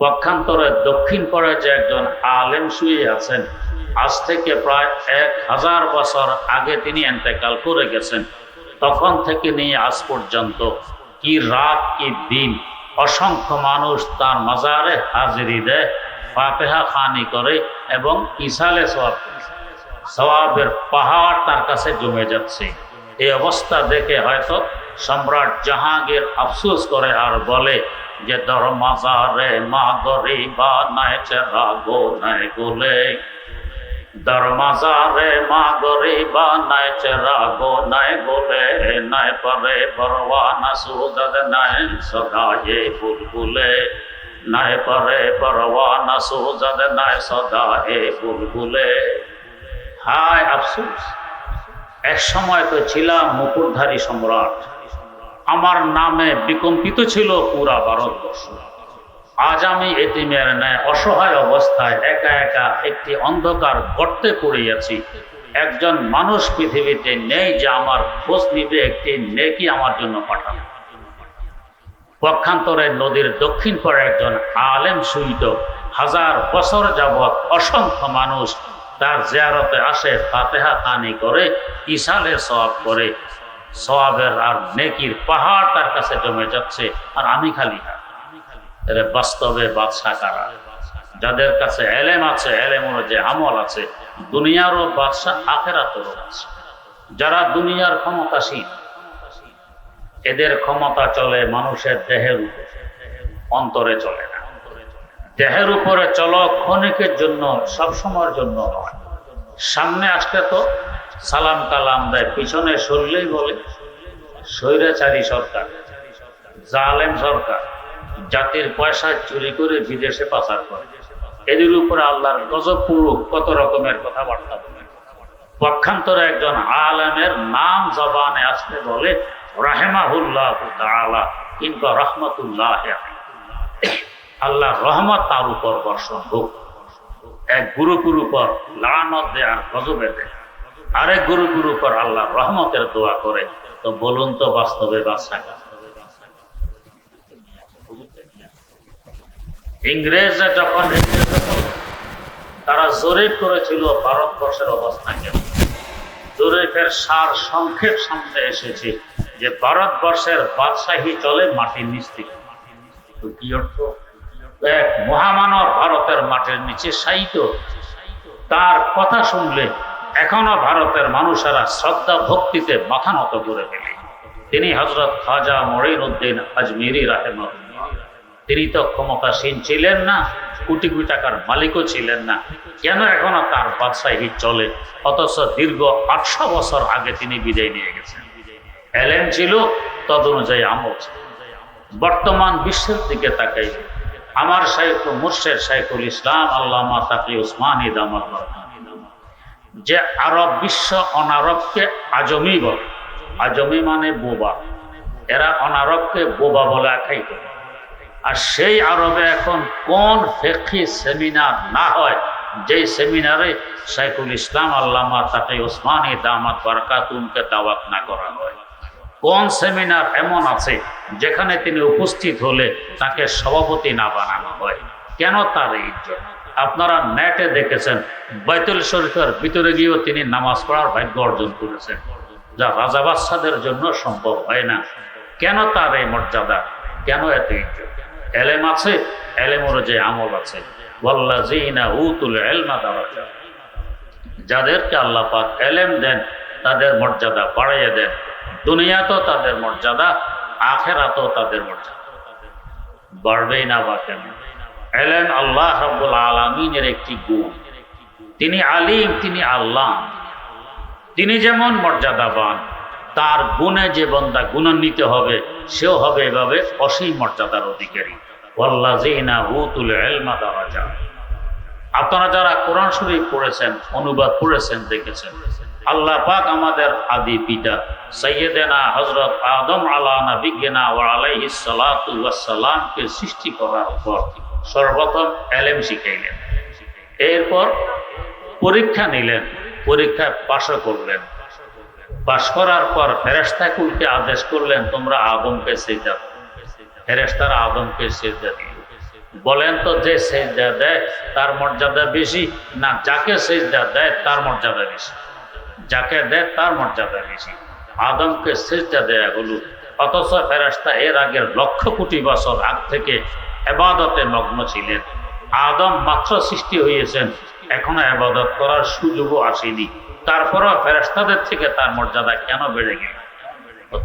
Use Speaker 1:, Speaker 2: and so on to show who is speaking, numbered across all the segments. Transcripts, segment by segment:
Speaker 1: পক্ষান্তরে দক্ষিণ পরে যে একজন আলেম শুয়ে আছেন, আজ থেকে প্রায় এক হাজার বছর আগে তিনি এন্তেকাল করে গেছেন। তখন থেকে নিয়ে আজ পর্যন্ত কি রাত, কি দিন, অসংখ্য মানুষ তার মাজারে হাজিরি দেয়, ফাতেহা খানি করে এবং ইসালে সব সওয়াবের পাহাড় তার কাছে জমে যাচ্ছে। এই অবস্থা দেখে হয়তো সম্রাট জাহাঙ্গীর আফসোস করে আর বলে যে দর মাজারে মা গরিবা নাই চেরা গো নাই গোলে দর মাজারে মা গরিবা নাই চেরা গো নাই গোলে নাই পরে পরওয়ানা সুজদ নাই সদায়ে বুলবুলে নাই পরে পরওয়ানা সুজদ নাই সদায়ে বুলবুলে হায় আফসোস, এক সময় তো ছিলাম মুকুটধারী সম্রাট। আমার নামে বিকম্পিত ছিল পুরা ভারতবর্ষ। আজ আমি এতিমের ন্যায় অসহায় অবস্থায় একা একা একটি অন্ধকার গর্তে পড়িয়াছি। একজন মানুষ পৃথিবীতে নেই যে আমার খোঁজ নিবে একটি নেকি আমার জন্য পাঠানো পক্ষান্তরে নদীর দক্ষিণ পরে একজন আলেম সুইত হাজার বছর যাবৎ অসংখ্য মানুষ তার জিয়ারতে আসে ফাতেহা কানি করে ইসালে সব করে সওয়াবের আর নেকির পাহাড় তার কাছে জমে যাচ্ছে, আর আমি খালি হাত। এর বাস্তবে বাদশা কারা? যাদের কাছে এলেম আছে এলেম যে আমল আছে, দুনিয়ারও বাদশা আখেরাতেরও বাদশা যারা দুনিয়ার ক্ষমতাসীন, এদের ক্ষমতা চলে মানুষের দেহের উপর, অন্তরে চলে না। দেহের উপরে চলো ক্ষণিকের জন্য সব সময়ের জন্য নয়। সামনে আসতে তো সালাম কালাম দেয়, পিছনে সরলেই বলে, স্বৈরাচারী সরকার, জালেম সরকার, জাতির পয়সা চুরি করে বিদেশে পাচার করে। এদের উপরে আল্লাহর গজব পুরুষ কত রকমের কথাবার্তা বলে। পক্ষান্তরে একজন আলেমের নাম জবানে আসতে বলে, রাহেমাহুল্লাহ তাআলা, কিংবা রহমতুল্লাহ আল্লাহ রহমত তার উপর বর্ষণ হোক। এক গুরুপুর উপর লানত দেয় আর গজবে দেয়। আরেক গুরুপুর উপর আল্লাহ রহমতের দোয়া করে। তো বলুন তো বাস্তবে কার? ইংরেজরা যখন তারা জরিপ করেছিল ভারতবর্ষের অবস্থা কেমন? জরিপের সার সংক্ষেপ সামনে এসেছে যে ভারতবর্ষের বাদশাহী চলে মাটির নিচ থেকে। কি অর্থ? এক মহামানব ভারতের মাটির নিচে সাহিত তার কথা শুনলে এখনও ভারতের মানুষেরা শ্রদ্ধা ভক্তিতে মাথা নত করে ফেলে। তিনি হজরত খাজা মরিন উদ্দিন আজমিরি রাহেমুল্লাহ তিনি তো ক্ষমতাসীন ছিলেন না, কোটি কোটি টাকার মালিকও ছিলেন না। কেন এখনও তার বাদশাহী চলে? অথচ দীর্ঘ আটশো বছর আগে তিনি বিদায় নিয়ে গেছেন। এলেন ছিল তদ অনুযায়ী আমল বর্তমান বিশ্বের দিকে তাকাই। আমার শাইখ মুর্শেদ শাইখুল ইসলাম আল্লামা তাকি উসমান ইদামত যে আরব বিশ্ব অনারবকে আজমি বলে। আজমি মানে বোবা। এরা অনারবকে বোবা বলে আখ্যায়িত। আর সেই আরবে এখন কোন ফেকি সেমিনার না হয়, যেই সেমিনারে শাইখুল ইসলাম আল্লামা তাকে ওসমানী দামাত বারকাতুমকে দাওয়াত না করা হয়। কোন সেমিনার এমন আছে, যেখানে তিনি উপস্থিত হলে তাকে সভাপতি না বানানো হয়। কেন তার ইজ্জত? আপনারা নেটে দেখেছেন, বাইতুল শরীফের ভিতরে গিয়েও তিনি নামাজ পড়ার ভাগ্য অর্জন করেছেন। যা রাজা বাদশাদের জন্য সম্ভব হয় না। কেন তার এই মর্যাদা? কেন এত ইজ্জত? এলেম আছে এলেম অনুযায়ী আমল আছে। যাদেরকে আল্লাহ পাক এলেম দেন, তাদের মর্যাদা বাড়িয়ে দেন। দুনিয়াতেও তাদের মর্যাদা, আখেরাতেও তাদের মর্যাদা। বাড়বেই না বা কেন? এলেন আল্লাহ রাব্বুল আলামিনের একটি গুণ। তিনি আলিম, তিনি আল্লাহ। তিনি যেমন মর্যাদাবান, তার গুণে যে বন্দা গুণান্বিত হবে, সেও হবে এভাবে অসীম মর্যাদার অধিকারী। আপনারা যারা কোরআন শরীফ পড়েছেন, অনুবাদ পড়েছেন দেখেছেন, আল্লাহ পাক আমাদের আদি পিতা সৈয়দেনা হজরত আদম আলা নবিজ্ঞানা ও আলাইহিস সালাতু ওয়াসসালামকে সৃষ্টি করার পর সর্বপ্রথম এলেম শিখাইলেন। এরপর পরীক্ষা নিলেন, পরীক্ষায় পাশও করলেন। পাশ করার পর ফেরেস্তা কুলকে আদেশ করলেন, তোমরা আদমকে সেজা ফেরেস্তারা আদমকে সেজা দিল। বলেন তো, যে সেজদা দেয়, তার মর্যাদা বেশি? না, যাকে সেজদা দেয়, তার মর্যাদা বেশি। যাকে দেয়, তার মর্যাদা বেশি। আদমকে সেজদা দেয়া হলো। অথচ ফেরাস্তা এর আগের লক্ষ কোটি বছর আগ থেকে এবাদতে মগ্ন ছিলেন। আদম মাত্র সৃষ্টি হয়েছেন এখনও আবাদত করার সুযোগও আসেনি। তারপরও ফেরাস্তাদের থেকে তার মর্যাদা কেন বেড়ে গেল?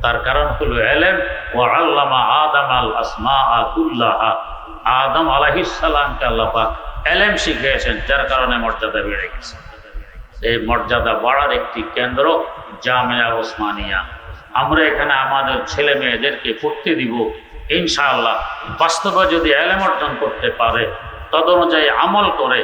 Speaker 1: তার কারণ হলো এলেম ও আল্লামা আদম আল আসমা আকুল্লাহা আদম আলাহিস সালামকে আল্লাপা এলেম শিখিয়েছেন, যার কারণে মর্যাদা বেড়ে গেছে। এই মর্যাদা বাড়ার একটি কেন্দ্র জামিয়া ওসমানিয়া। আমরা এখানে আমাদের ছেলে মেয়েদেরকে পড়তে দিব ইনশাআল্লাহ বাস্তবে যদি এলেম অর্জন করতে পারে, তদনুযায়ী আমল করে,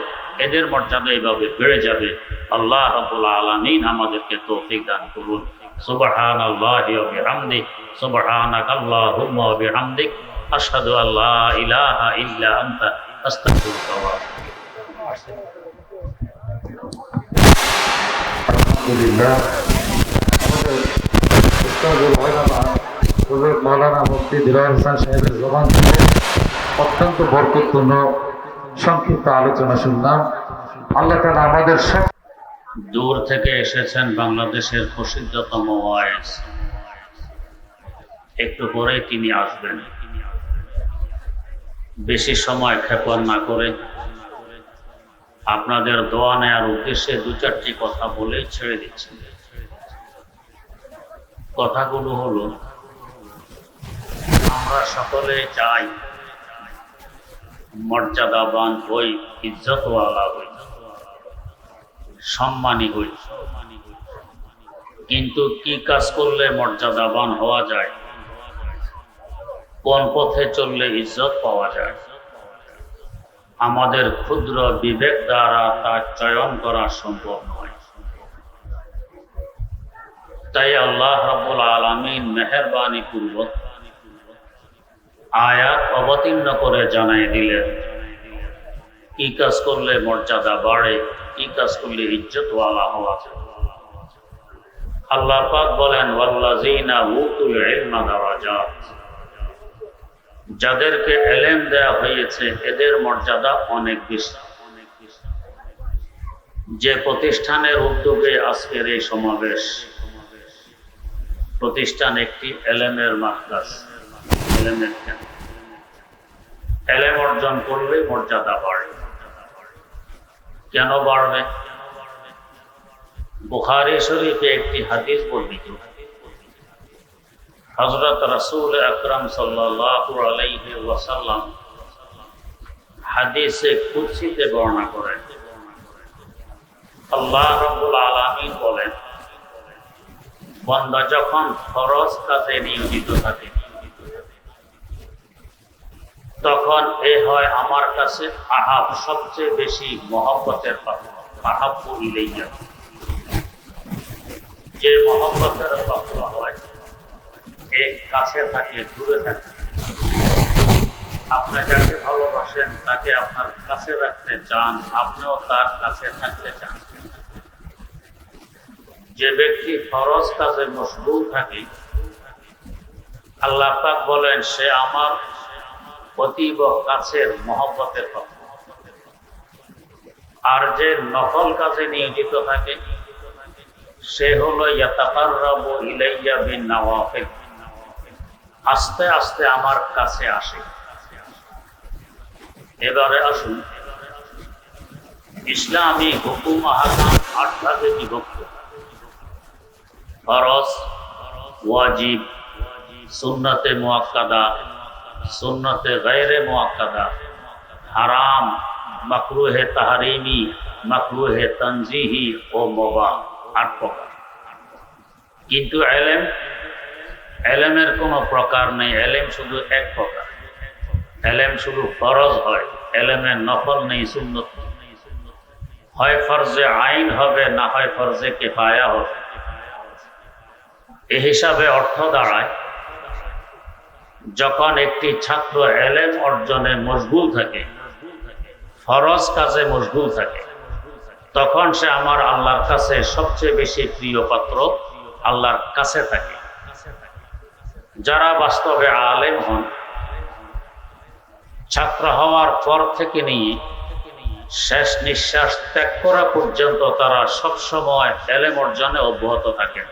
Speaker 1: এদের মর্যাদা এইভাবে বেড়ে যাবে। আল্লাহ রাব্বুল আলামিন আমাদেরকে তৌফিক দান করুন। সুবহান আল্লাহি ওয়া বিহামদি সুবহানাক আল্লাহুম্মা বিহামদিক আশহাদু আল্লা ইলাহা ইল্লা আনতা, আস্তাগফিরুকা ওয়া
Speaker 2: মুফতি দিলওয়ার হোসেন সাহেবের জবান থেকে অত্যন্ত বরকতপূর্ণ সংক্ষিপ্ত আলোচনা শুনলাম। আল্লাহ তাআলা আমাদের সব
Speaker 1: দূর থেকে এসেছেন বাংলাদেশের প্রসিদ্ধতম ওয়াইস। একটু পরেই তিনি আসবেন। বেশি সময় ক্ষেপণ না করে আপনাদের দোয়া নেয়ার উদ্দেশ্যে দু চারটি কথা বলে ছেড়ে দিচ্ছি। কথাগুলো হলো আমরা সকলে চাই। মর্যাদাবান হই, ইজ্জতওয়ালা হই, সম্মানী হই। কিন্তু কি কাজ করলে মর্যাদাবান হওয়া যায়? কোন পথে চললে ইজ্জত পাওয়া যায়? আমাদের ক্ষুদ্র বিবেক দ্বারা তা চয়ন করা সম্ভব নয়। তাই আল্লাহ রাব্বুল আলামিন মেহরবানি পূর্বক আয়াত অবতীর্ণ করে জানাই দিলেন। কি কাজ করলে মর্যাদা বাড়ে, কি কাজ করলে ইজ্জতওয়ালা হওয়া যায়। আল্লাহ পাক বলেন, ওয়াল্লাযীনা উতুল ইলমা দারাজাত। যাদেরকে এলেম দেয়া হয়েছে, এদের মর্যাদা অনেক বেশি। যে প্রতিষ্ঠানের উদ্যোগে আজকের এই সমাবেশ, প্রতিষ্ঠান একটি এলেমের মার্কাজ এলেম অর্জন করলে মর্যাদা কেন বাড়বে? বুখারি শরীফে একটি হাদিস বর্ণিত। হজরত আকরম হাদিসে কুৎসিতে বর্ণনা করেন। আল্লাহ রাব্বুল আলামিন বলেন, বান্দা যখন ফরজ কাজে নিয়োজিত থাকে তখন এ হয় আমার কাছে আহাব সবচেয়ে বেশি মহব্বতের যে মহব্বতের পাত্র হয় কাছে থাকে, দূরে থাকে। আপনি যাকে ভালোবাসেন, তাকে আপনার কাছে রাখতে চান, আপনিও তার কাছে থাকতে চান। যে ব্যক্তি ফরজ কাজে মশগুল থাকে, আল্লাহ পাক বলেন, সে আমার অতীব কাছের মহব্বতের কথা। আর যে নকল কাজে নিয়োজিত থাকে, সে হলো আস্তে আস্তে আমার কাছে আসে। এবারে আসুন। ইসলামী হুকুম আহকাম আট ভাগে বিভক্ত। ফরজ, ওয়াজিব, সুন্নতে মুআক্কাদা সুন্নতে গায়রে মুআক্কাদা। হারাম, মাকরুহে তাহারিমি, মাকরুহে তনজিহি ও মোবা আট প্রকার। কিন্তু এলেম, এলেমের কোনো প্রকার নেই। এলেম শুধু এক প্রকার। এলেম শুধু ফরজ হয়। এলেমের নকল নেই, সুন্নত হয় ফরজে আইন হবে, না হয় ফরজে কেফায়া হবে। এ হিসাবে অর্থ দাঁড়ায় যখন একটি ছাত্র এলেম অর্জনে মশগুল থাকে, ফরজ কাজে মশগুল থাকে, তখন সে আমার আল্লাহর কাছে সবচেয়ে বেশি প্রিয় পাত্র আল্লাহর কাছে থাকে। যারা বাস্তবে আলেম হন, ছাত্র হওয়ার পর থেকে নিয়ে শেষ নিঃশ্বাস ত্যাগ করা পর্যন্ত তারা সবসময় এলেম অর্জনে অব্যাহত থাকেন।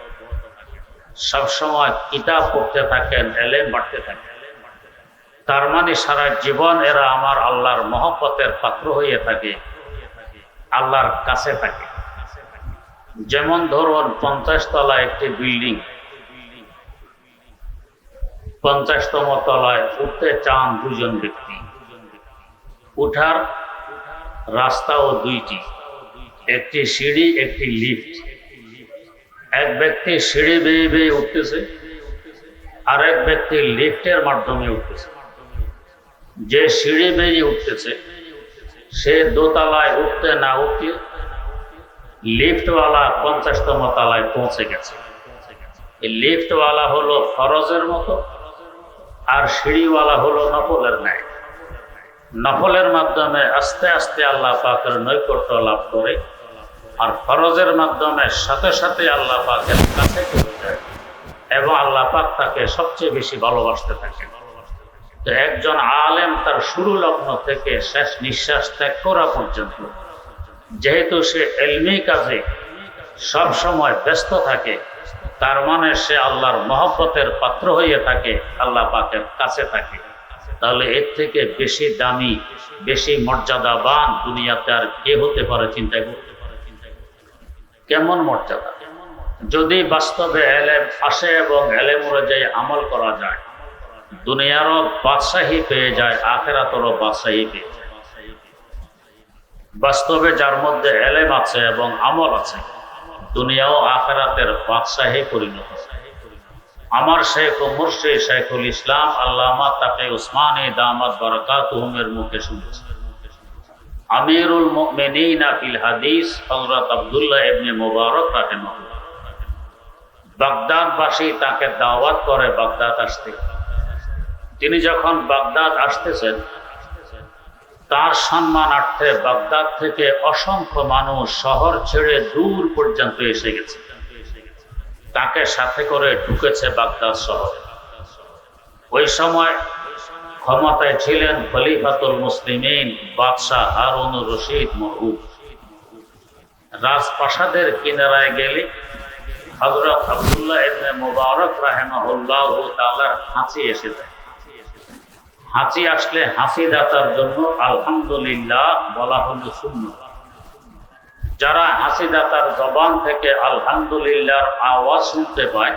Speaker 1: সবসময় কিতাব পড়তে থাকেন এলেম বাড়তে থাকেন। তার মানে সারা জীবন এরা আমার আল্লাহর মহব্বতের পাত্র হয়ে থাকে, আল্লাহর কাছে থাকে। যেমন ধরুন পঞ্চাশ তলা একটি বিল্ডিং, পঞ্চাশতম তলায় উঠতে চান দুজন ব্যক্তি। উঠার রাস্তাও দুইটি, একটি সিঁড়ি, একটি লিফট। এক ব্যক্তি সিঁড়ি বেয়ে বেয়ে উঠতেছে, আর এক ব্যক্তি লিফটের মাধ্যমে উঠতেছে। যে সিঁড়ি বেয়ে উঠতেছে, সে দোতলায় উঠতে না উঠতে লিফটওয়ালা পঞ্চাশতম তলায় পৌঁছে গেছে। এই লিফটওয়ালা হলো ফরজের মতো, আর সিঁড়িওয়ালা হলো নফলের ন্যায়। নফলের মাধ্যমে আস্তে আস্তে আল্লাহ পাকের নৈকট্য লাভ করে। আর ফরজের মাধ্যমে সাথে সাথে আল্লাহ পাকের কাছে এবং আল্লাহ পাক তাকে সবচেয়ে বেশি ভালোবাসতে থাকে। তো একজন আলেম তার শুরু লগ্ন থেকে শেষ নিঃশ্বাস ত্যাগ করা পর্যন্ত, যেহেতু সে এলমি কাজে সব সময় ব্যস্ত থাকে, তার মানে সে আল্লাহর মহব্বতের পাত্র হয়ে থাকে, আল্লাহ পাকের কাছে থাকে। তাহলে এর থেকে বেশি দামি, বেশি মর্যাদাবান দুনিয়াতে আর কে হতে পারে চিন্তা করতে? কেমন মর্যাদা? যদি বাস্তবে এলেম আসে এবং এলেম অনুযায়ী আমল করা যায়, দুনিয়ারও বাদশাহী পেয়ে যায়, আখেরাতরও বাদশাহী পেয়ে যায়। বাস্তবে যার মধ্যে এলেম আছে এবং আমল আছে, দুনিয়াও আখেরাতের বাদশাহী পরিণত। আমার শেখ ও মুর্শিদ শেখুল ইসলাম আল্লামা তাকে উসমানী দামাত বরকাতুহুমের মুখে শুনেছি আমিরুল মুমিনিনা ফিল হাদিস হযরত আব্দুল্লাহ ইবনে মুবারক রাহিমাহুল্লাহ। বাগদাদবাসী তাকে দাওয়াত করে বাগদাদ আসতে। তিনি যখন বাগদাদ আসতেছেন, তার সম্মানার্থে বাগদাদ থেকে অসংখ্য মানুষ শহর ছেড়ে দূর পর্যন্ত এসে গেছে। তাকে সাথে করে ঢুকেছে বাগদাদ শহরে। ওই সময় ক্ষমতায় ছিলেন খলিফাতুল মুসলিমিন, বাদশাহ হারুনুর রশিদ মরহুব রাজপ্রাসাদের কিনারায় গেলে হজরত আব্দুল্লাহ ইবনে মুবারক রাহেমাহুল্লাহ তাআলার হাঁচি এসে হাঁচি আসলে হাসি দাতার জন্য আলহামদুলিল্লাহ বলা হলো শূন্য যারা হাসি দাতার জবান থেকে আলহামদুলিল্লাহর আওয়াজ শুনতে পায়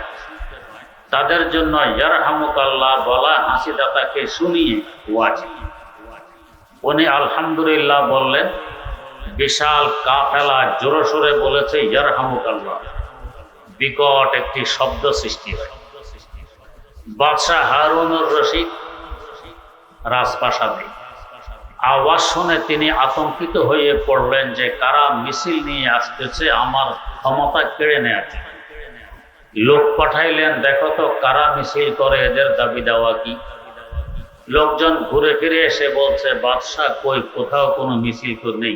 Speaker 1: তাদের জন্য ইয়ারহামুকাল্লাহ বলা হাসি দাতাকে শুনিয়ে ওয়াজিব উনি আলহামদুলিল্লাহ বললেন, বিশাল কাফেলা জোরে সোরে বলেছে ইয়ারহামুকাল্লাহ। বিকট একটি শব্দ সৃষ্টি হয়। বাদশাহ হারুনুর রশিদ রাজপ্রাসাদে। আওয়াজ শুনে তিনি আতঙ্কিত হয়ে পড়লেন যে কারা মিছিল নিয়ে আসতেছে, আমার ক্ষমতা কেড়ে নেওয়ার লোক পাঠাইলেন, দেখো তো কারা মিছিল করে, এদের দাবি দেওয়া কি? লোকজন ঘুরে ফিরে এসে বলছে, বাদশাহ কই, কোথাও কোনো মিছিল তো নেই।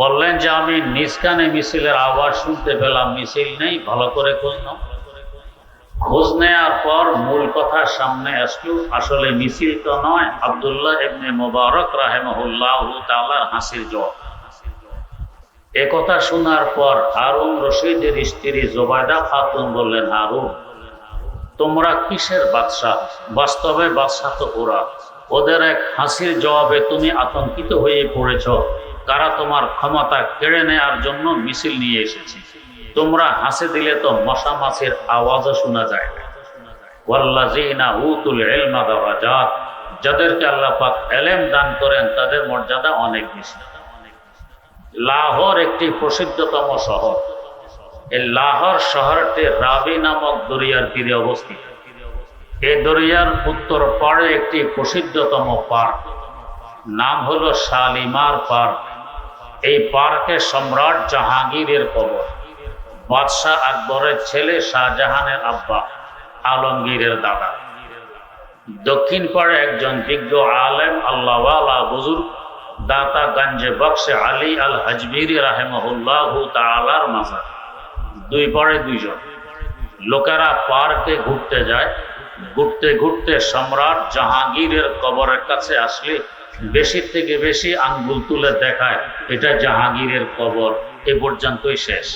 Speaker 1: বললেন যে, আমি নিজ কানে মিছিলের আওয়াজ শুনতে পেলাম, মিছিল নেই, ভালো করে খোঁজ নাও। খোঁজ নেওয়ার পর মূল কথা সামনে আসলো, আসলে মিছিল তো নয়। আবদুল্লাহ এমনি মোবারক রাহেমহুল্লাহ তালার হাসির জবাব। এ কথা শোনার পর হারুন রশিদের স্ত্রী জোবায়দা খাতুন বললেন, হারুন, তোমরা কিসের বাদশাহ বাস্তবে বাদশাহ তো ওরা। ওদের এক হাসির জবাবে তুমি আতঙ্কিত হয়ে পড়েছ। তারা তোমার ক্ষমতা কেড়ে নেওয়ার জন্য মিছিল নিয়ে এসেছে? তোমরা হাসে দিলে তো মশা মাছের আওয়াজও শোনা যায় যাদেরকে আল্লাহ পাক এলেম দান করেন, তাদের মর্যাদা অনেক বেশি। লাহোর একটি প্রসিদ্ধতম শহর। এই লাহোর শহরটি রাবি নামক দরিয়ার তীরে অবস্থিত। এই দরিয়ার উত্তর পাড়ে একটি প্রসিদ্ধতম পার্ক। নাম হলো শালিমার পার্ক। এই পার্কে সম্রাট জাহাঙ্গীরের কবর। বাদশাহ আকবরের ছেলে শাহজাহানের আব্বা, আলমগীরের দাদা। দক্ষিণ পাড়ে একজন বিজ্ঞ আলেম, আল্লাহওয়ালা, বুজুর্গ। দাতা গঞ্জে বক্সে আলী আল হাজবিরি রাহেমহুল্লাহ তালার মাজার। দুই পরে দুইজন। লোকেরা পার্কে ঘুরতে যায়। ঘুরতে ঘুরতে সম্রাট জাহাঙ্গীরের কবরের কাছে আসলে বেশি থেকে বেশি আঙ্গুল তুলে দেখায়, এটা জাহাঙ্গীরের কবর, এ পর্যন্তই শেষ।